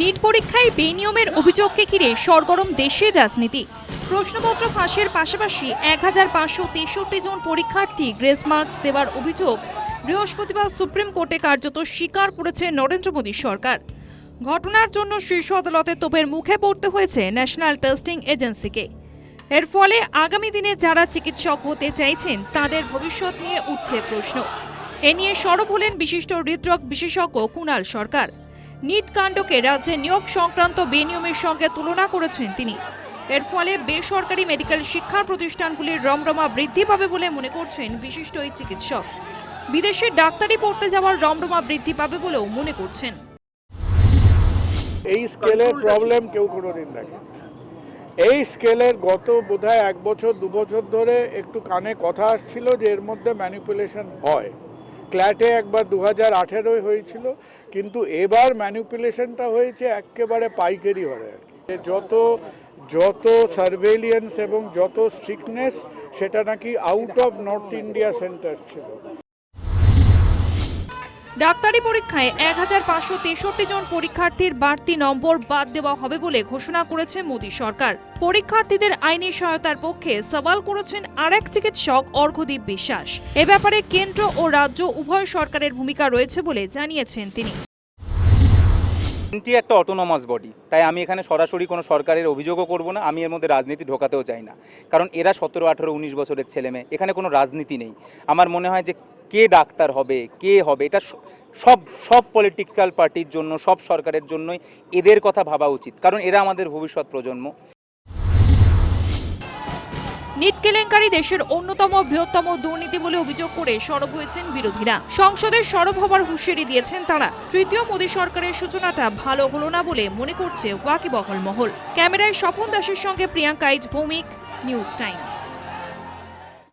NEET পরীক্ষায় বেনিয়মের অভিযোগকে ঘিরে সরগরম দেশের রাজনীতি। প্রশ্নপত্র ফাঁসের পাশাপাশি এক হাজার পাঁচশো তেষট্টি জন পরীক্ষার্থী গ্রেস মার্কস দেওয়ার অভিযোগ বৃহস্পতিবার সুপ্রিম কোর্টে কার্যত স্বীকার করেছে নরেন্দ্র মোদী সরকার। ঘটনার জন্য শীর্ষ আদালতে তোপের মুখে পড়তে হয়েছে ন্যাশনাল টেস্টিং এজেন্সিকে। এর ফলে আগামী দিনে যারা চিকিৎসক হতে চাইছেন, তাদের ভবিষ্যৎ নিয়ে উঠছে প্রশ্ন। এ নিয়ে সরব হলেন বিশিষ্ট হৃদরোগ বিশেষজ্ঞ কুণাল সরকার। নিট কাণ্ডকে রাজ্যে নিয়োগ সংক্রান্ত বেনিয়মের সঙ্গে তুলনা করেছেন তিনি। এর ফলে বেসরকারি মেডিকেল শিক্ষা প্রতিষ্ঠানগুলির রমরমা বৃদ্ধি পাবে বলে মনে করছেন বিশিষ্ট এই চিকিৎসক। বিদেশে ডাক্তারি পড়তে যাওয়ার রমরমা বৃদ্ধি পাবে বলেও মনে করছেন। এই স্কেলের প্রবলেম কেউ কোনোদিন দেখে এই স্কেলের গত বোধহয় এক বছর, দু বছর ধরে একটু কানে কথা আসছিল যে এর মধ্যে ম্যানিপুলেশন হয়। ক্ল্যাটে একবার দু হাজার আঠেরোয় হয়েছিল, কিন্তু এবার ম্যানিপুলেশনটা হয়েছে একেবারে পাইকারি হবে আর কি। যত যত সার্ভেলিয়েন্স এবং যত স্ট্রিকনেস সেটা নাকি out of north India centre ছিল। ডাক্তারি পরীক্ষায় এক হাজার পাঁচশো তেষট্টি জন পরীক্ষার্থীর বাড়তি নম্বর বাদ দেওয়া হবে বলে ঘোষণা করেছে মোদী সরকার। পরীক্ষার্থীদের আইনি সহায়তার পক্ষে সওয়াল করেছেন আরেক চিকিৎসক অর্ঘদীপ বিশ্বাস। এ ব্যাপারে কেন্দ্র ও রাজ্য উভয় সরকারের ভূমিকা রয়েছে বলে জানিয়েছেন তিনি। এনটি একটা অটোনমাস বডি তাই আমি এখানে সরাসরি কোনো সরকারের অভিযোগও করব না, আমি এর মধ্যে রাজনীতি ঢোকাতেও চাই না। কারণ এরা সতেরো, আঠেরো, উনিশ বছরের ছেলে মেয়ে এখানে কোনো রাজনীতি নেই। আমার মনে হয় যে কে ডাক্তার হবে, কে হবে, এটা সব সব পলিটিক্যাল পার্টির জন্য, সব সরকারের জন্যই এদের কথা ভাবা উচিত, কারণ এরা আমাদের ভবিষ্যৎ প্রজন্ম। নিট কেলেঙ্কারি দেশের অন্যতম বৃহত্তম দুর্নীতি বলে অভিযোগ করে সরব হয়েছেন বিরোধীরা। সংসদের সরব হবার হুঁশিয়ারি দিয়েছেন তারা। তৃতীয় মোদী সরকারের সূচনাটা ভালো হলো না বলে মনে করছে ওয়াকিবহল মহল। ক্যামেরায় স্বপন দাসের সঙ্গে প্রিয়াঙ্কা ইজ ভৌমিক নিউজ টাইম।